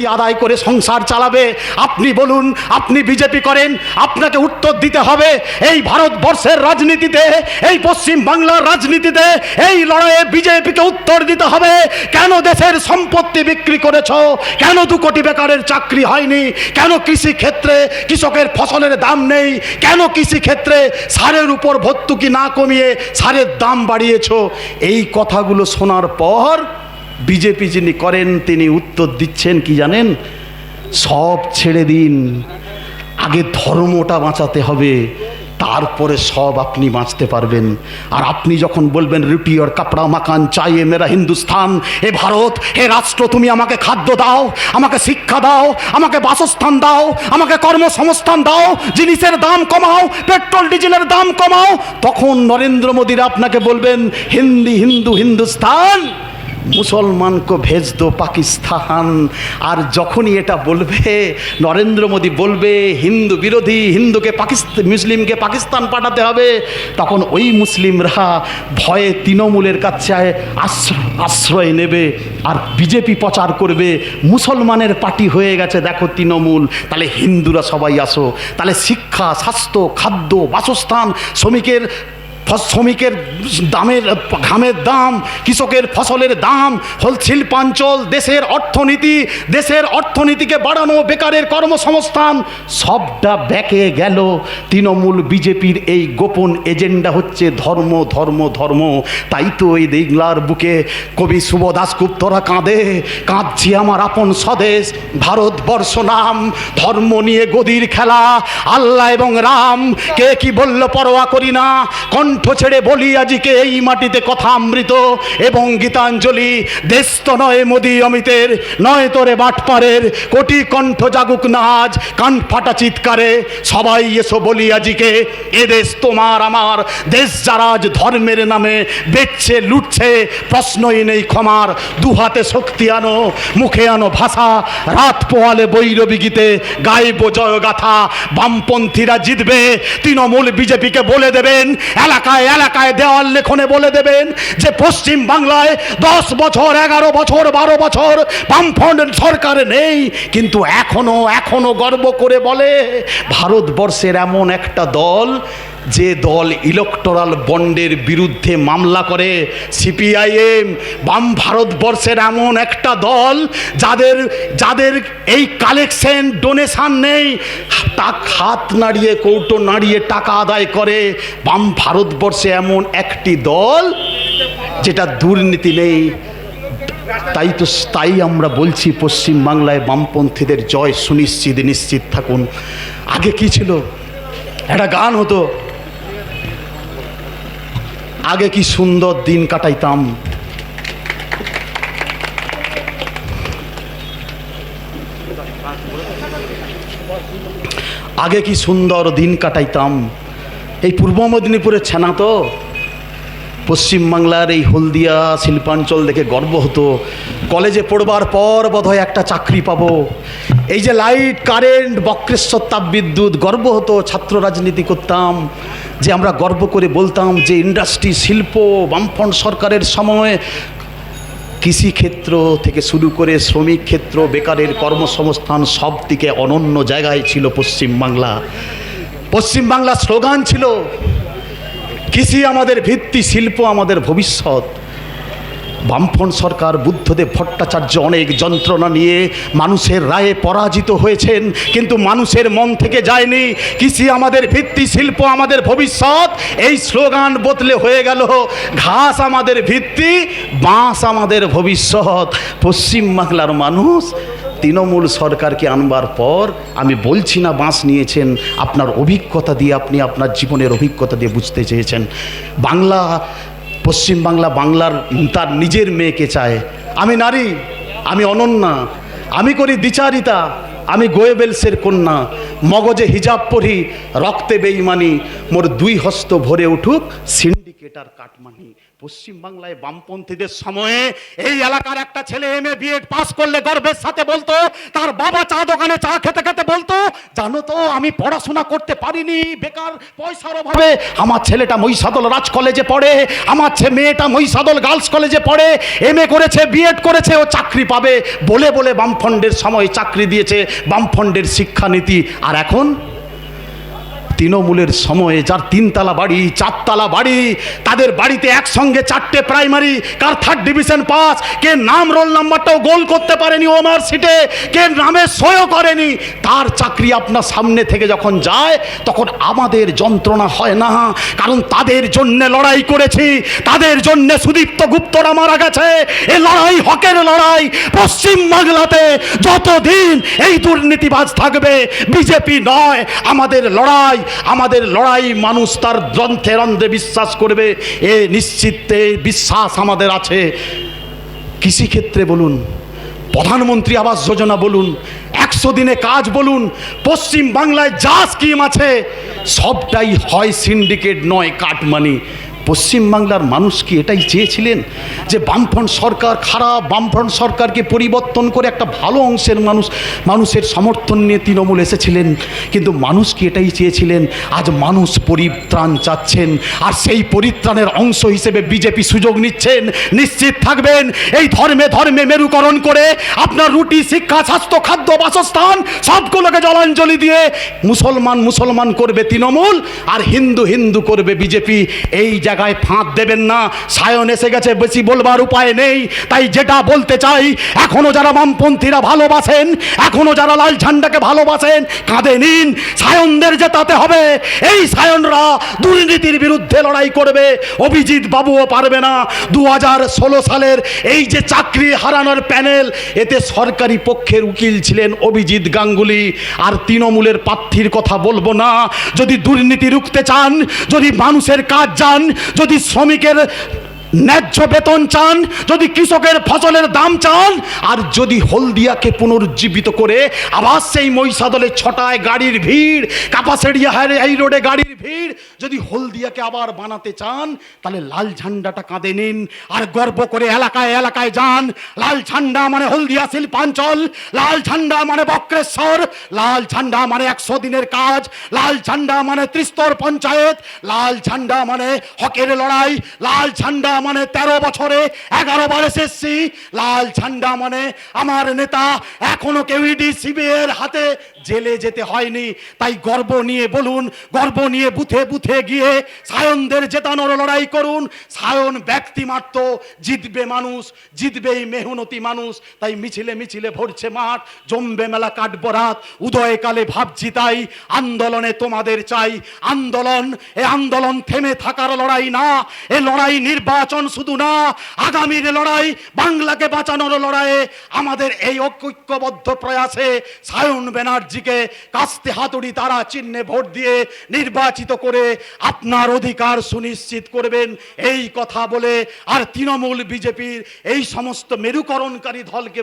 সম্পত্তি আদায় করে সংসার চালাবে। আপনি বলুন, আপনি বিজেপি করেন, আপনাকে উত্তর দিতে হবে। এই ভারতবর্ষের রাজনীতিতে, এই পশ্চিম বাংলার রাজনীতিতে, এই লড়াইয়ে বিজেপিকে উত্তর দিতে হবে। কেন দেশের সম্পত্তি বিক্রি করেছ? কেন দু কোটি বেকারের চাকরি হয়নি? কেন কৃষি ক্ষেত্রে কৃষকের ফসলের দাম নেই? কেন কৃষি ক্ষেত্রে সারের উপর ভর্তুকি না কমিয়ে সারের দাম বাড়িয়েছ? এই কথাগুলো শোনার পর বিজেপি যিনি করেন, তিনি উত্তর দিচ্ছেন, কি জানেন? সব ছেড়ে দিন। আগে ধর্মটা বাঁচাতে হবে, তারপরে সব আপনি বাঁচতে পারবেন। আর আপনি যখন বলবেন, রুটি আর কাপড়া, মাকান চাইয়ে মেরা হিন্দুস্তান এ ভারত হে রাষ্ট্র, তুমি আমাকে খাদ্য দাও, আমাকে শিক্ষা দাও, আমাকে বাসস্থান দাও, আমাকে কর্মসংস্থান দাও, জিনিসের দাম কমাও, পেট্রোল, ডিজেলের দাম কমাও, তখন নরেন্দ্র মোদীরা আপনাকে বলবেন, হিন্দি, হিন্দু হিন্দুস্তান মুসলমানকে ভেজ দো পাকিস্তান। আর যখনই এটা বলবে, নরেন্দ্র মোদী বলবে, হিন্দু বিরোধী, হিন্দুকে পাকিস্তান মুসলিমকে পাকিস্তান পাঠাতে হবে, তখন ওই মুসলিমরা ভয়ে তৃণমূলের কাছে আশ্রয় নেবে, আর বিজেপি প্রচার করবে, মুসলমানের পার্টি হয়ে গেছে, দেখো তৃণমূল, তাহলে হিন্দুরা সবাই আসো, তাহলে শিক্ষা, স্বাস্থ্য, খাদ্য, বাসস্থান, শ্রমিকের শ্রমিকের দামের, ঘামের দাম, কৃষকের ফসলের দাম, হল শিল্পাঞ্চল, দেশের অর্থনীতি, দেশের অর্থনীতিকে বাড়ানো বেকারের কর্মসংস্থান, সবটা ব্যাকে গেল। তৃণমূল বিজেপির এই গোপন এজেন্ডা হচ্ছে ধর্ম ধর্ম ধর্ম। তাই তো এই দিগলার বুকে কবি শুভ দাসগুপ্তরা কাঁদে। কাঁদছি আমার আপন স্বদেশ, ভারতবর্ষ নাম। ধর্ম নিয়ে গদির খেলা, আল্লাহ এবং রাম। কে কি বলল পরোয়া করি না? কণ্ঠ ছেড়ে বলি, আজিকে এই মাটিতে কথা অমৃত এবং গীতাঞ্জলি। দেশ তো নয় মোদি অমিতের, নয় তোরে বাটপারের। কোটি কণ্ঠ জাগুক নাজ কান ফাটা চিৎকারে। সবাই এসো বলি, আজিকে এ দেশ তোমার আমার। দেশ যারা আজ ধর্মের নামে বেচছে, লুটছে, প্রশ্নই নেই ক্ষমার। দু হাতে শক্তি আনো, মুখে আনো ভাষা। রাত পোয়ালে বৈরবী গীতে গাইব জয় গাথা বামপন্থীরা জিতবে, তৃণমূল বিজেপিকে বলে দেবেন এলাকায় এলাকায় দেওয়াল লেখনে বলে দেবেন যে পশ্চিম বাংলায় দশ বছর, এগারো বছর, বারো বছর বামফ্রন্ট সরকার নেই। কিন্তু এখনও এখনও গর্ব করে বলে, ভারতবর্ষের এমন একটা দল যে দল ইলেকটোরাল বন্ডের বিরুদ্ধে মামলা করে সিপিআইএম বাম ভারতবর্ষের এমন একটা দল যাদের যাদের এই কালেকশন ডোনেশন নেই, তাক হাত নাড়িয়ে, কৌটো নাড়িয়ে টাকা আদায় করে, বাম ভারতবর্ষে এমন একটি দল যেটা দুর্নীতি নেই। তাই তো, তাই আমরা বলছি পশ্চিম বাংলায় বামপন্থীদের জয় সুনিশ্চিত নিশ্চিত থাকুন। আগে কি ছিল? একটা গান হতো আগে কি সুন্দর দিন কাটাইতাম? আগে কি সুন্দর দিন কাটাইতাম? এই পূর্ব মেদিনীপুরের ছানা তো। পশ্চিমবাংলার এই হলদিয়া শিল্পাঞ্চল দেখে গর্ব হতো। কলেজে পড়বার পর বোধহয় একটা চাকরি পাবো। এই যে লাইট, কারেন্ট বক্রেশ্বর তাপবিদ্যুৎ গর্ব হতো ছাত্র রাজনীতি করতাম, যে আমরা গর্ব করে বলতাম যে ইন্ডাস্ট্রি শিল্প, বামফ্রন্ট সরকারের সময় কৃষিক্ষেত্র থেকে শুরু করে শ্রমিক ক্ষেত্র, বেকারের কর্মসংস্থান সব দিকে অনন্য জায়গায় ছিল পশ্চিমবাংলা পশ্চিমবাংলা স্লোগান ছিল, কৃষি আমাদের ভিত্তি, শিল্প আমাদের ভবিষ্যৎ। বামফ্রন্ট সরকার, বুদ্ধদেব ভট্টাচার্য অনেক যন্ত্রণা নিয়ে মানুষের রায়ে পরাজিত হয়েছেন, কিন্তু মানুষের মন থেকে যায়নি। কৃষি আমাদের ভিত্তি, শিল্প আমাদের ভবিষ্যৎ, এই স্লোগান বদলে হয়ে গেল, ঘাস আমাদের ভিত্তি, বাঁশ আমাদের ভবিষ্যৎ। পশ্চিমবাংলার মানুষ তৃণমূল সরকারকে আনবার পর আমি বলছি না বাঁশ নিয়েছেন, আপনার অভিজ্ঞতা দিয়ে আপনি আপনার জীবনের অভিজ্ঞতা দিয়ে বুঝতে চেয়েছেন। বাংলা পশ্চিমবাংলা বাংলার তার নিজের মেয়েকে চায়। আমি নারী, আমি অনন্যা, আমি করি দ্বিচারিতা, আমি গোয়েবেলসের কন্যা, মগজে হিজাব পরি, রক্তে বেইমানি, মোর দুই হস্ত ভরে উঠুক সিন্ডিকেটার কাটমানি। পশ্চিমবাংলায় বামপন্থীদের সময়ে এই এলাকার একটা ছেলে এম এ বিএড পাস করলে গর্বের সাথে বলতো, তার বাবা চা দোকানে চা খেতে খেতে বলতো, জানো তো, আমি পড়াশোনা করতে পারিনি, বেকার, পয়সার অভাবে। আমার ছেলেটা মহিষাদল রাজ কলেজে পড়ে, আমার ছে, মেয়েটা মহিষাদল গার্লস কলেজে পড়ে এম এ করেছে বিএড করেছে, ও চাকরি পাবে। বলে বলে বামফন্ডের সময় চাকরি দিয়েছে বামফন্ডের শিক্ষানীতি। আর এখন তৃণমূলের সময়ে যার তিনতলা বাড়ি, চারতলা বাড়ি, তাদের বাড়িতে একসঙ্গে চারটে প্রাইমারি কার থার্ড ডিভিশন পাস কে নাম রোল নাম্বারটাও গোল করতে পারেনি ও সিটে কে নামে সইও করেনি। তার চাকরি আপনার সামনে থেকে যখন যায়, তখন আমাদের যন্ত্রণা হয় না, কারণ তাদের জন্য লড়াই করেছি, তাদের জন্যে সুদীপ্ত গুপ্তরা মারা গেছে। এ লড়াই হকের লড়াই, পশ্চিম বাংলাতে যতদিন এই দুর্নীতিবাজ থাকবে, বিজেপি নয়, আমাদের লড়াই আমাদের লড়াই মানুষ তার গ্রন্থে রন্ধে বিশ্বাস করবে। এ নিশ্চিত বিশ্বাস আমাদের আছে। কৃষিক্ষেত্রে বলুন, প্রধানমন্ত্রী আবাস যোজনা বলুন, একশো দিনে কাজ বলুন, পশ্চিম বাংলায় যা স্কিম আছে, সবটাই হয় সিন্ডিকেট নয় কাটমানি। পশ্চিমবাংলার মানুষ কি এটাই চেয়েছিলেন যে বামফ্রন্ট সরকার খারাপ, বামফ্রন্ট সরকারকে পরিবর্তন করে একটা ভালো অংশের মানুষ, মানুষের সমর্থন নিয়ে তৃণমূল এসেছিলেন, কিন্তু মানুষ কি এটাই চেয়েছিলেন? আজ মানুষ পরিত্রাণ চাচ্ছেন, আর সেই পরিত্রাণের অংশ হিসেবে বিজেপি সুযোগ নিচ্ছেন, নিশ্চিত থাকবেন, এই ধর্মে ধর্মে মেরুকরণ করে আপনার রুটি, শিক্ষা, স্বাস্থ্য, খাদ্য, বাসস্থান, সবগুলোকে জলাঞ্জলি দিয়ে মুসলমান মুসলমান করবে তৃণমূল, আর হিন্দু হিন্দু করবে বিজেপি, এই জায়গায় ফাঁদ দেবেন না। সায়ন এসে গেছে, বেশি বলবার উপায় নেই। তাই যেটা বলতে চাই, এখনও যারা বামপন্থীরা ভালোবাসেন, এখনও যারা লাল ঝান্ডাকে ভালোবাসেন, কাঁধে নিন, সায়নদের জেতাতে হবে। এই সায়নরা দুর্নীতির বিরুদ্ধে লড়াই করবে। অভিজিৎ বাবুও পারবে না। দু সালের এই যে চাকরি হারানোর প্যানেল, এতে সরকারি পক্ষের উকিল ছিলেন অভিজিৎ গাঙ্গুলি। আর তৃণমূলের প্রার্থীর কথা বলব না। যদি দুর্নীতি রুখতে চান, যদি মানুষের কাজ চান যদি শ্রমিকের ন্যায্য বেতন চান, যদি কৃষকের ফসলের দাম চান, আর যদি হলদিয়াকে পুনরুজ্জীবিত করে আবার সেই মহিষাদলে ছটায় গাড়ির ভিড়, কাপাসেড়িয়া হাই রোডে গাড়ির ভিড়, যদি হলদিয়াকে আবার বানাতে চান, তাহলে লাল ঝান্ডাটা কাঁধে নিন, আর গর্ব করে এলাকায় এলাকায় যান। লাল ঝান্ডা মানে হলদিয়া শিল্পাঞ্চল, লাল ঝান্ডা মানে বক্রেশ্বর, লাল ঝান্ডা মানে একশো দিনের কাজ, লাল ঝান্ডা মানে ত্রিস্তর পঞ্চায়েত, লাল ঝান্ডা মানে হকের লড়াই, লাল ঝান্ডা মানে তেরো বছরে, এগারো বার এসেছি। লাল ঝান্ডা মানে আমার নেতা, এখনও কেউ ইডি হাতে জেলে যেতে হয়নি। তাই গর্ব নিয়ে বলুন, গর্ব নিয়ে বুথে বুথে গিয়ে সায়নদের জেতানোর লড়াই করুন। সায়ন ব্যক্তি মাত্র, জিতবে মানুষ জিতবে এই মেহনতি মানুষ। তাই মিছিলে মিছিলে ভরছে মাঠ, জমবে মেলা কাটব রাত উদয়কালে ভাবছি তাই, আন্দোলনে তোমাদের চাই। আন্দোলন, এ আন্দোলন থেমে থাকার লড়াই না, এ লড়াই নির্বাচন শুধু না, আগামীর লড়াই, বাংলাকে বাঁচানোর লড়াইয়ে আমাদের এই ঐক্যবদ্ধ প্রয়াসে সায়ন ব্যানার্জিকে কাস্তে হাতুড়ি তারা চিহ্নে ভোট দিয়ে নির্বাচিত করে আপনার অধিকার সুনিশ্চিত করবেন। এই কথা বলে আর তৃণমূল বিজেপির এই সমস্ত মেরুকরণকারী দলকে